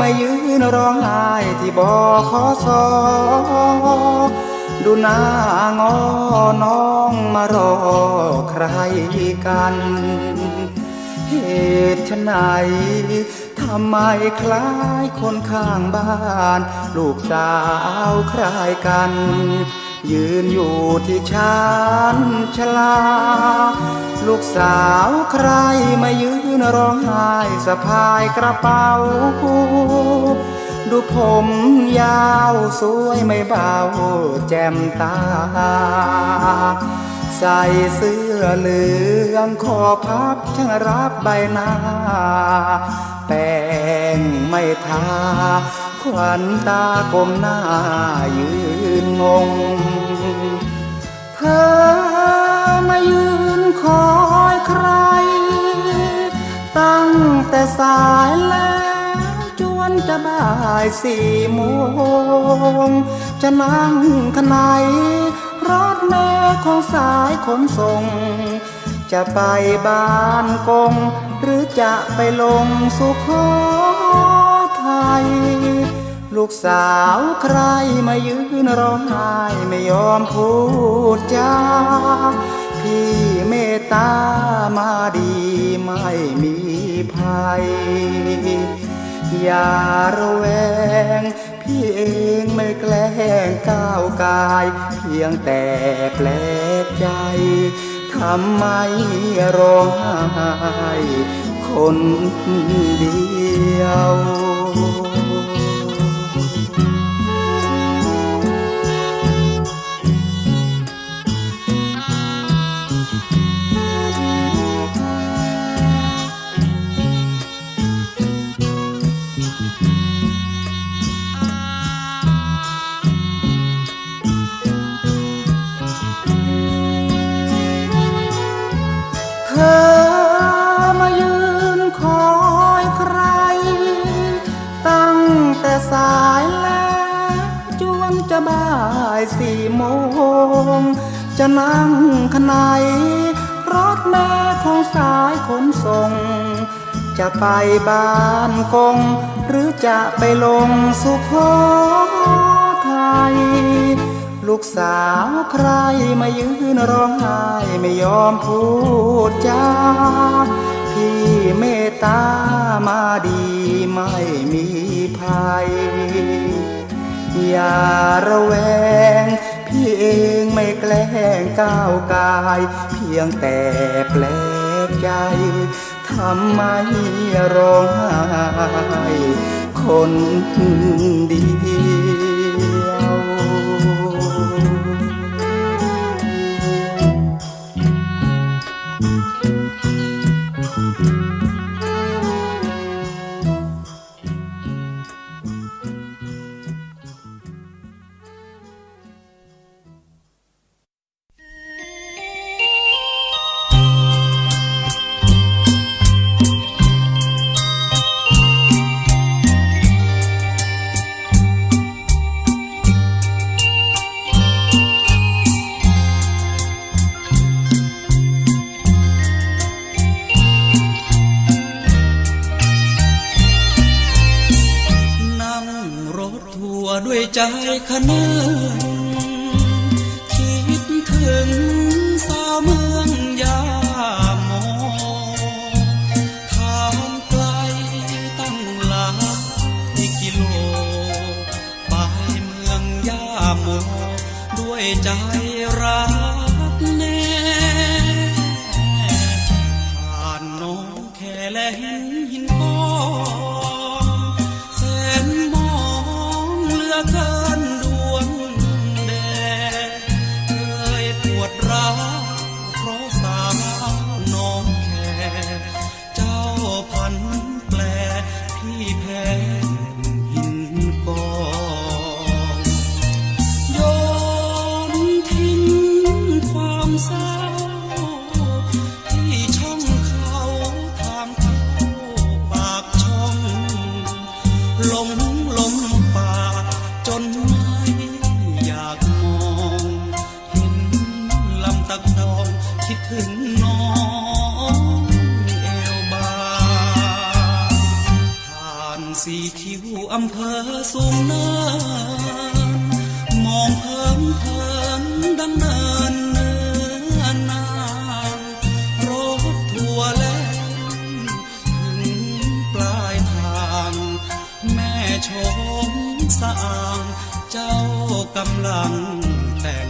มายืนร้องไห้ที่บอขอสอดูหน้างอน้องมารอใครกัน เหตุไฉนทำไมคล้ายคนข้างบ้าน ลูกสาวใครกัน ยืนอยู่ที่ชานชลา ลูกสาวใครมายืน ร้องไห้สะพายกระเป๋า ดูผมยาวสวยไม่เบาแจ่มตา ใส่เสื้อเหลืองคอพับช่างรับใบหน้า แป้งไม่ทาขวัญตากลมหน้ายืนงง เธอมายืน สายแล้วจวนจะบ่ายสี่โมง จะนั่งขนไหนรถแม่ของสายขนส่ง จะไปบ้านกง หรือจะไปลงสุโขทัยลูกสาวใครมายืนร้องไห้ไม่ยอมพูดจาพี่เมตตามาดีไม่มี ยอย่าระแวง พี่เองไม่แกล้งก้าวกาย เพียงแต่แปลกใจทำไมร้องไห้คนเดียว จะบ่ายสี่โมง จะนั่งขไหนรถแม่ของสายขนส่ง จะไปบ้านกง หรือจะไปลงสุโขทัยลูกสาวใครมายืนร้องไห้ไม่ยอมพูดจา อย่าระแวง พี่เองไม่แกล้งก้าวกาย เพียงแต่แปลกใจทำไมร้องไห้คนดี ใจคะเนนคิดถึงสาวเมืองยาโมทางไกลตั้งหลายกิโล ไปเมืองยาโม ด้วยใจรัก อำเภอสูงนานมองเพิ่มเพิ่มดังเนินเนินนานรถทัวร์แล่นถึงปลายทาง แม่ชมสะอาง เจ้ากำลังแต่ง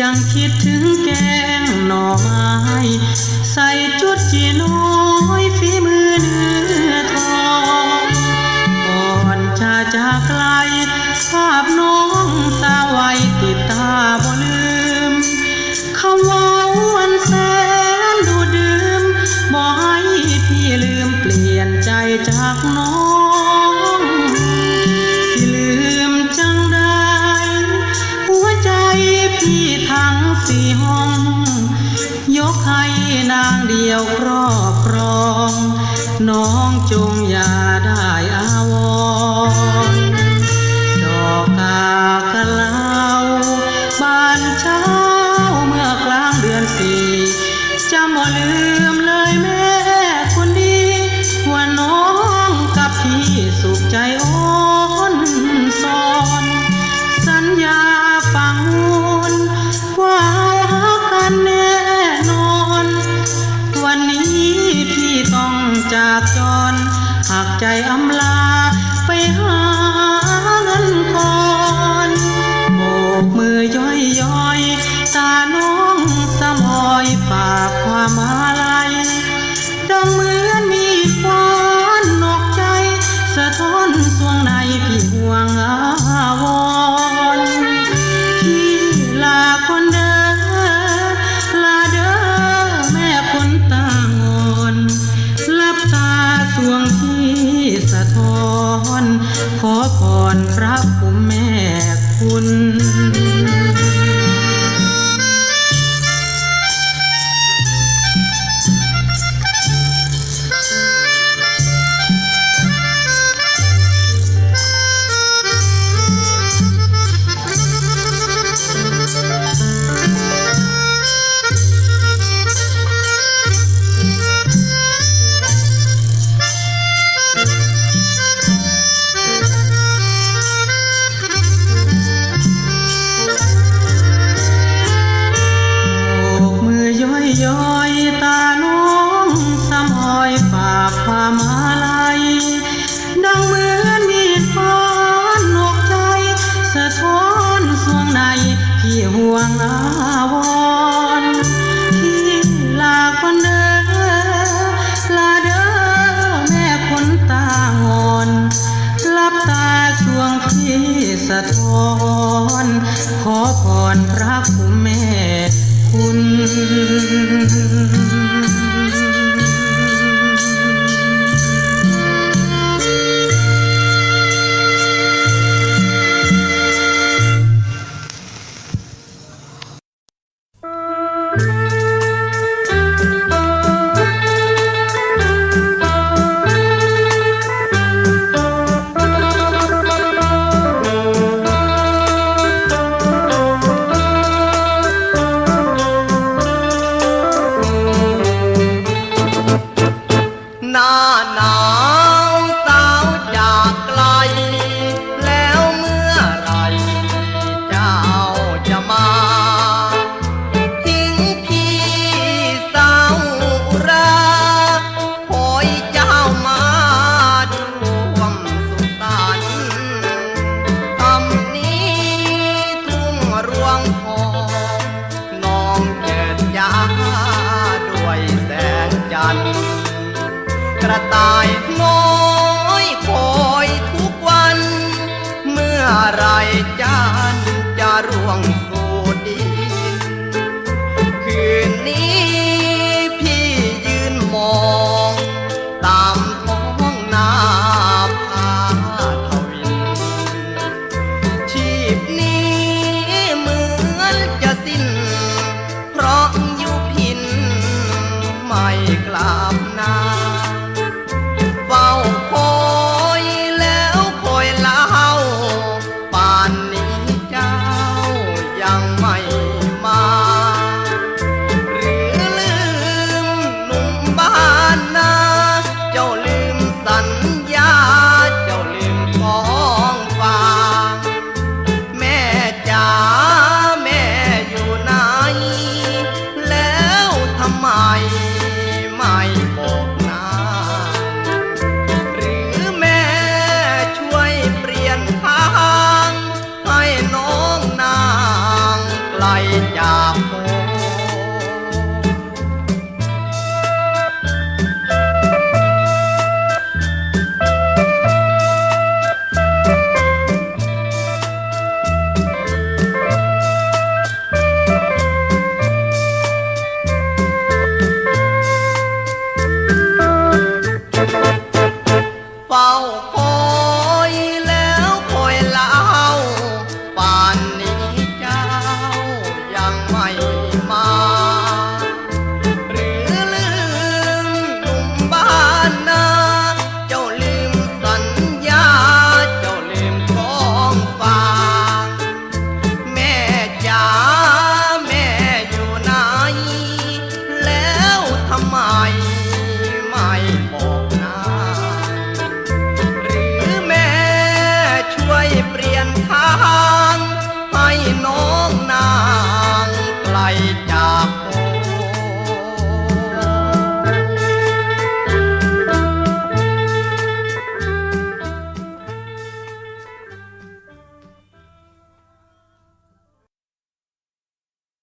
ยังคิดถึงแกงหน่อไม้ ใส่จุดจีน้อยฝีมือ สี่ห้อง ยกให้นางเดียวครอบครอง น้องจงอย่าได้อาวรดอกกากะลาวบานเช้าเมื่อกลางเดือนสี่จำบ่ลืมเลยแม่คนดี ว่าน้องกับพี่สุขใจ I am สะท้อน ขอพรพระคุณแม่คุณ